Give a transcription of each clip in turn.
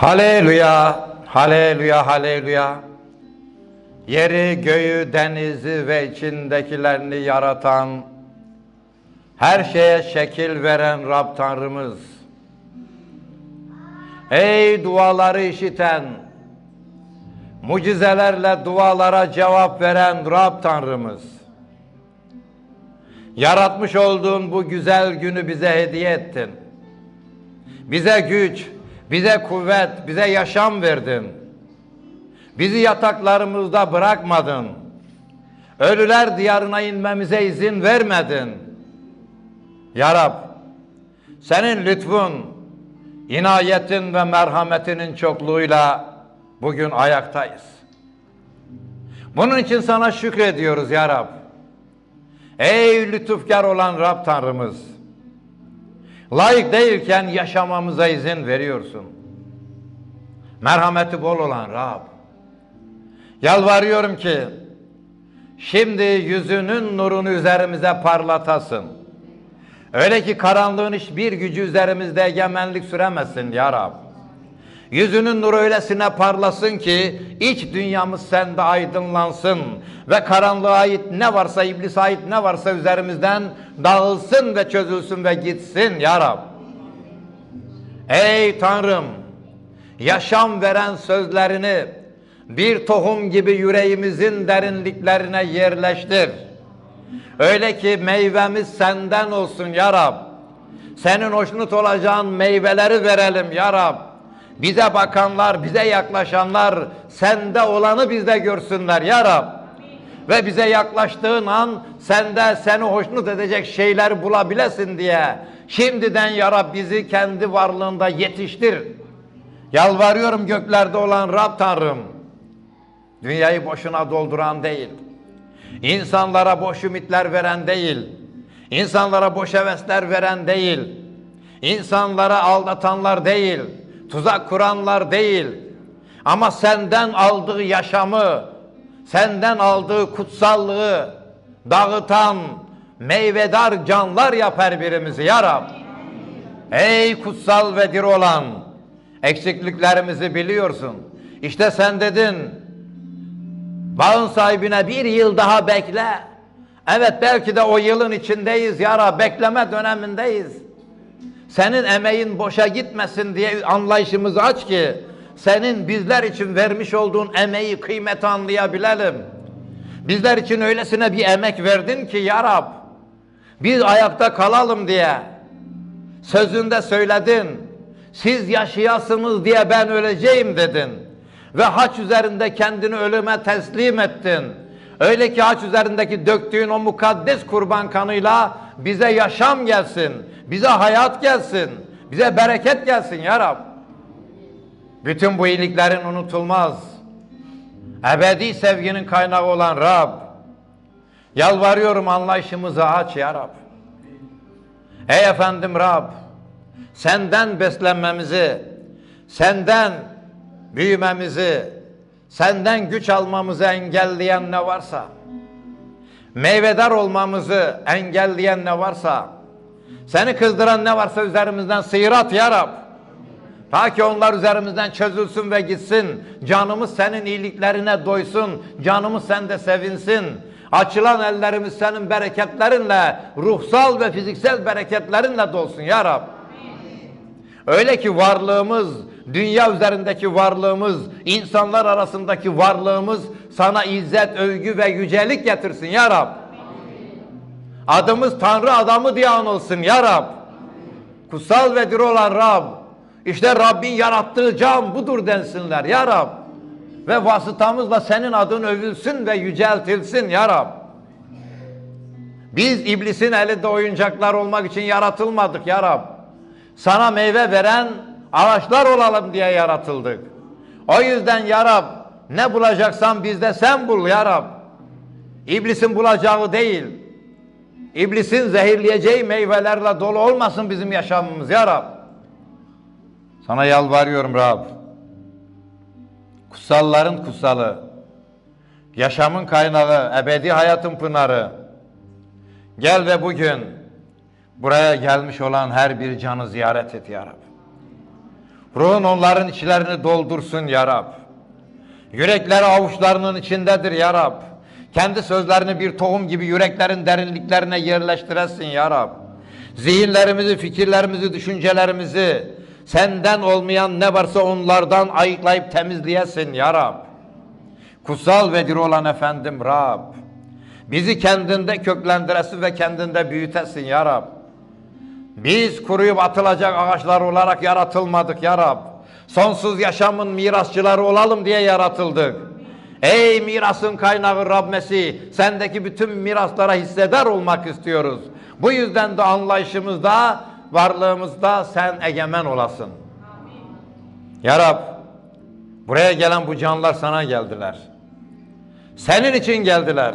Haleluya, haleluya, haleluya. Yeri, göğü, denizi ve içindekilerini yaratan, her şeye şekil veren Rab Tanrımız. Ey duaları işiten, mucizelerle dualara cevap veren Rab Tanrımız. Yaratmış olduğun bu güzel günü bize hediye ettin. Bize güç, bize kuvvet, bize yaşam verdin. Bizi yataklarımızda bırakmadın. Ölüler diyarına inmemize izin vermedin. Ya Rab, senin lütfun, inayetin ve merhametinin çokluğuyla bugün ayaktayız. Bunun için sana şükrediyoruz ya Rab. Ey lütufkar olan Rab Tanrımız. Layık değilken yaşamamıza izin veriyorsun. Merhameti bol olan Rab. Yalvarıyorum ki şimdi yüzünün nurunu üzerimize parlatasın. Öyle ki karanlığın hiçbir gücü üzerimizde egemenlik süremesin ya Rab. Yüzünün nuru öylesine parlasın ki iç dünyamız sende aydınlansın ve karanlığa ait ne varsa iblise ait ne varsa üzerimizden dağılsın ve çözülsün ve gitsin ya Rab. Ey Tanrım yaşam veren sözlerini bir tohum gibi yüreğimizin derinliklerine yerleştir. Öyle ki meyvemiz senden olsun ya Rab. Senin hoşnut olacağın meyveleri verelim ya Rab. Bize bakanlar, bize yaklaşanlar sende olanı bizde görsünler ya Rab. Ve bize yaklaştığın an sende seni hoşnut edecek şeyler bulabilesin diye şimdiden ya Rab bizi kendi varlığında yetiştir. Yalvarıyorum göklerde olan Rab Tanrım. Dünyayı boşuna dolduran değil. İnsanlara boş ümitler veren değil. İnsanlara boş hevesler veren değil. İnsanlara aldatanlar değil. Tuzak kuranlar değil. Ama senden aldığı yaşamı, senden aldığı kutsallığı dağıtan meyvedar canlar yapar birimizi ya Rab. Ey kutsal ve dir olan eksikliklerimizi biliyorsun. İşte sen dedin bağın sahibine bir yıl daha bekle. Evet belki de o yılın içindeyiz ya Rab bekleme dönemindeyiz. Senin emeğin boşa gitmesin diye anlayışımızı aç ki senin bizler için vermiş olduğun emeği kıymeti anlayabilelim. Bizler için öylesine bir emek verdin ki ya Rab biz ayakta kalalım diye sözünde söyledin. Siz yaşayasınız diye ben öleceğim dedin. Ve haç üzerinde kendini ölüme teslim ettin. Öyle ki haç üzerindeki döktüğün o mukaddes kurban kanıyla bize yaşam gelsin. Bize hayat gelsin. Bize bereket gelsin ya Rab. Bütün bu iyiliklerin unutulmaz. Ebedi sevginin kaynağı olan Rab. Yalvarıyorum anlayışımızı aç ya Rab. Ey efendim Rab. Senden beslenmemizi, senden büyümemizi, senden güç almamızı engelleyen ne varsa, meyvedar olmamızı engelleyen ne varsa, seni kızdıran ne varsa üzerimizden sıyırat ya Rab. Ta ki onlar üzerimizden çözülsün ve gitsin. Canımız senin iyiliklerine doysun. Canımız sende sevinsin. Açılan ellerimiz senin bereketlerinle, ruhsal ve fiziksel bereketlerinle dolsun ya Rab. Öyle ki varlığımız, dünya üzerindeki varlığımız, insanlar arasındaki varlığımız sana izzet, övgü ve yücelik getirsin ya Rab. Adımız Tanrı adamı diye anılsın ya Rab. Kutsal ve dir olan Rab. İşte Rabbin yarattığı can budur densinler ya Rab. Ve vasıtamızla senin adın övülsün ve yüceltilsin ya Rab. Biz iblisin elinde oyuncaklar olmak için yaratılmadık ya Rab. Sana meyve veren ağaçlar olalım diye yaratıldık. O yüzden ya Rab ne bulacaksan bizde sen bul ya Rab. İblisin bulacağı değil. İblisin zehirleyeceği meyvelerle dolu olmasın bizim yaşamımız ya Rab. Sana yalvarıyorum Rab. Kutsalların kutsalı, yaşamın kaynağı, ebedi hayatın pınarı. Gel ve bugün buraya gelmiş olan her bir canı ziyaret et ya Rab. Ruhun onların içlerini doldursun ya Rab. Yürekleri avuçlarının içindedir ya Rab. Kendi sözlerini bir tohum gibi yüreklerin derinliklerine yerleştiresin ya Rab. Zihinlerimizi, fikirlerimizi, düşüncelerimizi senden olmayan ne varsa onlardan ayıklayıp temizleyesin ya Rab. Kutsal ve diri olan efendim Rab. Bizi kendinde köklendiresin ve kendinde büyütesin ya Rab. Biz kuruyup atılacak ağaçlar olarak yaratılmadık ya Rab. Sonsuz yaşamın mirasçıları olalım diye yaratıldık. Ey mirasın kaynağı Rab Mesih, sendeki bütün miraslara hissedar olmak istiyoruz. Bu yüzden de anlayışımızda, varlığımızda sen egemen olasın. Ya Rab, buraya gelen bu canlar sana geldiler. Senin için geldiler.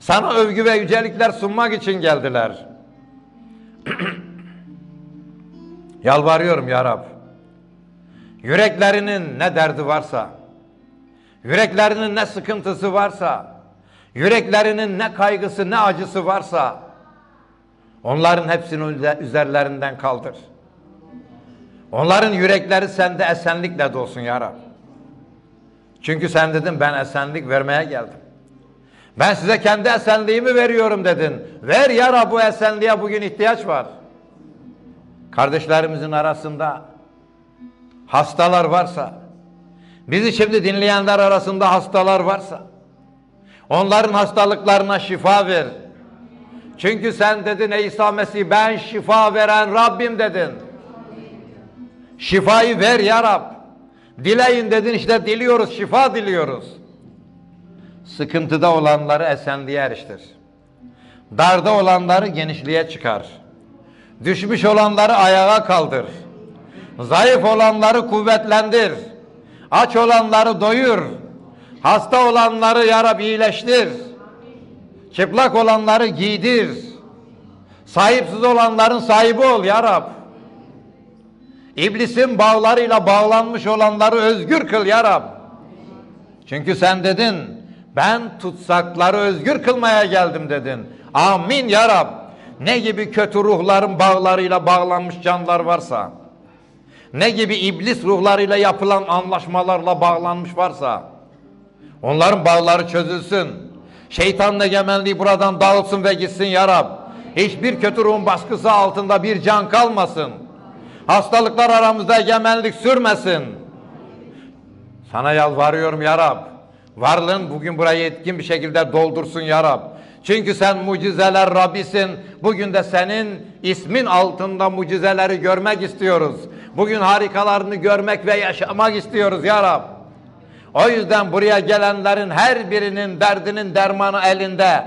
Sana övgü ve yücelikler sunmak için geldiler. Yalvarıyorum ya Rab. Yüreklerinin ne derdi varsa, yüreklerinin ne sıkıntısı varsa, yüreklerinin ne kaygısı ne acısı varsa, onların hepsini üze- üzerlerinden kaldır. Onların yürekleri sende esenlikle dolsun ya Rab. Çünkü sen dedin ben esenlik vermeye geldim. Ben size kendi esenliğimi veriyorum dedin. Ver ya Rab bu esenliğe bugün ihtiyaç var. Kardeşlerimizin arasında hastalar varsa, bizi şimdi dinleyenler arasında hastalar varsa, onların hastalıklarına şifa ver. Çünkü sen dedin ey İsa Mesih ben şifa veren Rabbim dedin. Şifayı ver ya Rab. Dileyin dedin işte diliyoruz, şifa diliyoruz. Sıkıntıda olanları esenliğe eriştir. Darda olanları genişliğe çıkar. Düşmüş olanları ayağa kaldır. Zayıf olanları kuvvetlendir. Aç olanları doyur. Hasta olanları yarab iyileştir. Çıplak olanları giydir. Sahipsiz olanların sahibi ol ya Rab. İblisin bağlarıyla bağlanmış olanları özgür kıl ya Rab. Çünkü sen dedin, ben tutsakları özgür kılmaya geldim dedin. Amin ya Rab. Ne gibi kötü ruhların bağlarıyla bağlanmış canlar varsa, ne gibi iblis ruhlarıyla yapılan anlaşmalarla bağlanmış varsa, onların bağları çözülsün. Şeytanın egemenliği buradan dağılsın ve gitsin ya Rab. Hiçbir kötü ruhun baskısı altında bir can kalmasın. Hastalıklar aramızda egemenlik sürmesin. Sana yalvarıyorum ya Rab. Varlığın bugün burayı etkin bir şekilde doldursun ya Rab. Çünkü sen mucizeler Rabbisin. Bugün de senin ismin altında mucizeleri görmek istiyoruz. Bugün harikalarını görmek ve yaşamak istiyoruz ya Rab. O yüzden buraya gelenlerin her birinin derdinin dermanı elinde.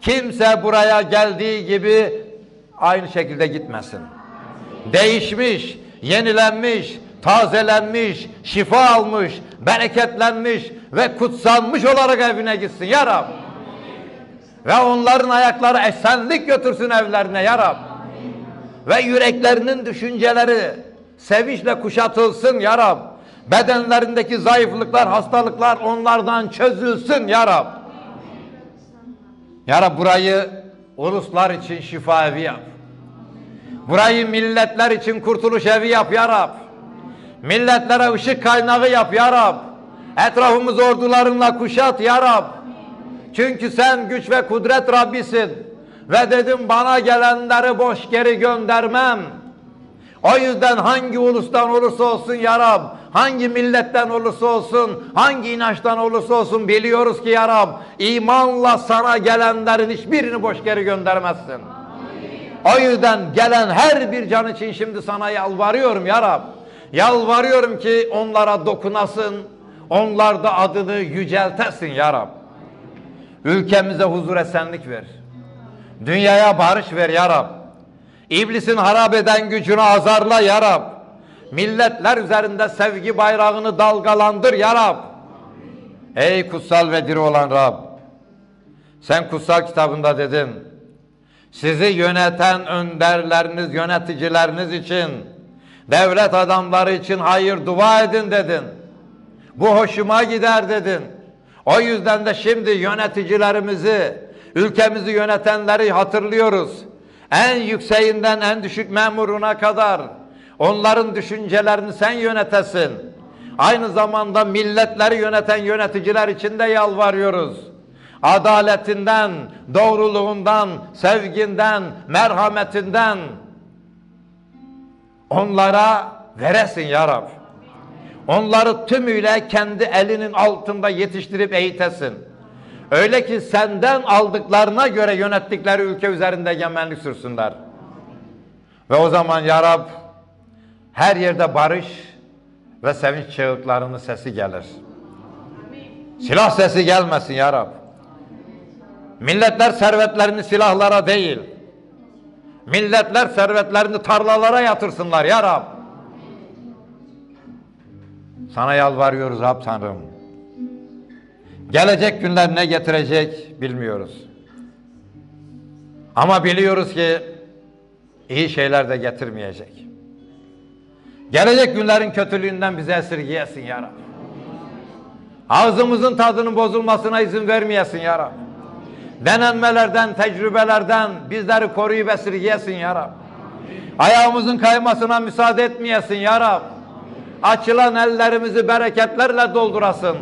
Kimse buraya geldiği gibi aynı şekilde gitmesin. Değişmiş, yenilenmiş, tazelenmiş, şifa almış, bereketlenmiş ve kutsanmış olarak evine gitsin ya Rab. Ve onların ayakları esenlik götürsün evlerine ya Rab. Ve yüreklerinin düşünceleri sevinçle kuşatılsın ya Rab. Bedenlerindeki zayıflıklar, hastalıklar onlardan çözülsün ya Rab. Ya Rab burayı uluslar için şifa evi yap. Burayı milletler için kurtuluş evi yap ya Rab. Milletlere ışık kaynağı yap ya Rab. Etrafımız ordularınla kuşat ya Rab. Çünkü sen güç ve kudret Rabbisin. Ve dedim bana gelenleri boş geri göndermem. O yüzden hangi ulustan olursa olsun ya Rab, hangi milletten olursa olsun, hangi inançtan olursa olsun biliyoruz ki ya Rab, imanla sana gelenlerin hiçbirini boş geri göndermezsin. O yüzden gelen her bir can için şimdi sana yalvarıyorum ya Rab. Yalvarıyorum ki onlara dokunasın, onlar da adını yüceltesin ya Rab. Ülkemize huzur esenlik ver. Dünyaya barış ver ya Rab. İblisin harap eden gücünü azarla ya Rab. Milletler üzerinde sevgi bayrağını dalgalandır ya Rab. Ey kutsal ve diri olan Rab. Sen kutsal kitabında dedin. Sizi yöneten önderleriniz, yöneticileriniz için, devlet adamları için hayır dua edin dedin. Bu hoşuma gider dedin. O yüzden de şimdi yöneticilerimizi, ülkemizi yönetenleri hatırlıyoruz. En yükseğinden en düşük memuruna kadar Onların düşüncelerini sen yönetesin. Aynı zamanda milletleri yöneten yöneticiler için de yalvarıyoruz. Adaletinden, doğruluğundan, sevginden, merhametinden onlara veresin ya Rab. Onları tümüyle kendi elinin altında yetiştirip eğitesin. Öyle ki senden aldıklarına göre yönettikleri ülke üzerinde egemenlik sürsünler. Ve o zaman ya Rab her yerde barış ve sevinç çığlıklarının sesi gelir. Silah sesi gelmesin ya Rab. Milletler servetlerini silahlara değil, milletler servetlerini tarlalara yatırsınlar ya Rab. Sana yalvarıyoruz Rab Tanrım. Gelecek günler ne getirecek bilmiyoruz. Ama biliyoruz ki iyi şeyler de getirmeyecek. Gelecek günlerin kötülüğünden bizi esirgeyesin ya Rab. Ağzımızın tadının bozulmasına izin vermeyesin ya Rab. Denenmelerden, tecrübelerden bizleri koruyup esirgeyesin ya Rab. Ayağımızın kaymasına müsaade etmeyesin ya Rab. Açılan ellerimizi bereketlerle doldurasın.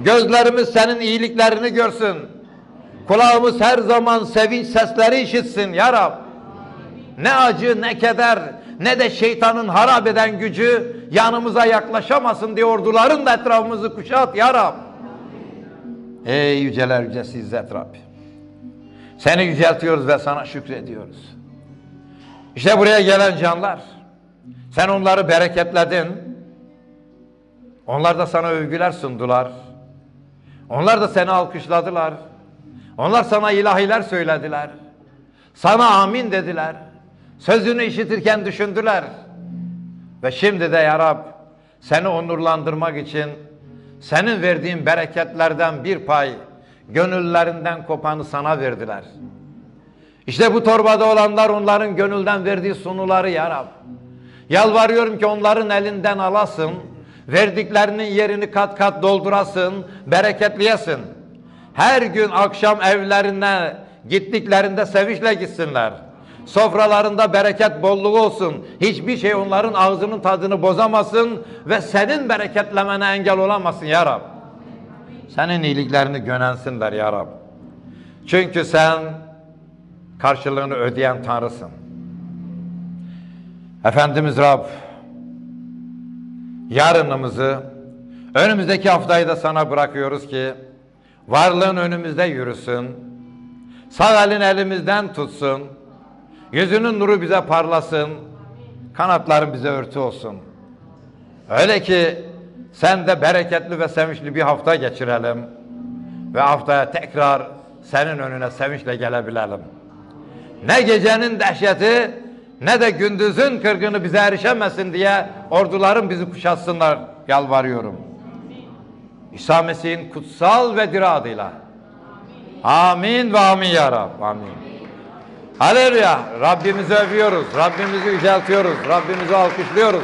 Gözlerimiz senin iyiliklerini görsün. Kulağımız her zaman sevinç sesleri işitsin ya Rab. Ne acı ne keder ne de şeytanın harap eden gücü yanımıza yaklaşamasın diye orduların da etrafımızı kuşat ya Rab. Ey yüceler yücesi İzzet Rabbi. Seni yüceltiyoruz ve sana şükrediyoruz. İşte buraya gelen canlar. Sen onları bereketledin. Onlar da sana övgüler sundular. Onlar da seni alkışladılar. Onlar sana ilahiler söylediler. Sana amin dediler. Sözünü işitirken düşündüler. Ve şimdi de ya Rab seni onurlandırmak için senin verdiğin bereketlerden bir pay gönüllerinden kopanı sana verdiler. İşte bu torbada olanlar onların gönülden verdiği sunuları ya Rab. Yalvarıyorum ki onların elinden alasın, verdiklerinin yerini kat kat doldurasın, bereketleyesin. Her gün akşam evlerine gittiklerinde sevinçle gitsinler. Sofralarında bereket bolluğu olsun. Hiçbir şey onların ağzının tadını bozamasın ve senin bereketlemene engel olamasın ya Rab. Senin iyiliklerini gönensinler ya Rab. Çünkü sen karşılığını ödeyen Tanrısın. Efendimiz Rab, yarınımızı, önümüzdeki haftayı da sana bırakıyoruz ki, varlığın önümüzde yürüsün, sağ elin elimizden tutsun, yüzünün nuru bize parlasın, kanatların bize örtü olsun. Öyle ki sen de bereketli ve sevinçli bir hafta geçirelim ve haftaya tekrar senin önüne sevinçle gelebilelim. Ne gecenin dehşeti ne de gündüzün kırgını bize erişemesin diye orduların bizi kuşatsınlar yalvarıyorum. İsa Mesih'in kutsal ve diri adıyla. Amin ve amin ya Rab. Amin. Haleluya. Rabbimizi övüyoruz. Rabbimizi yüceltiyoruz. Rabbimizi alkışlıyoruz.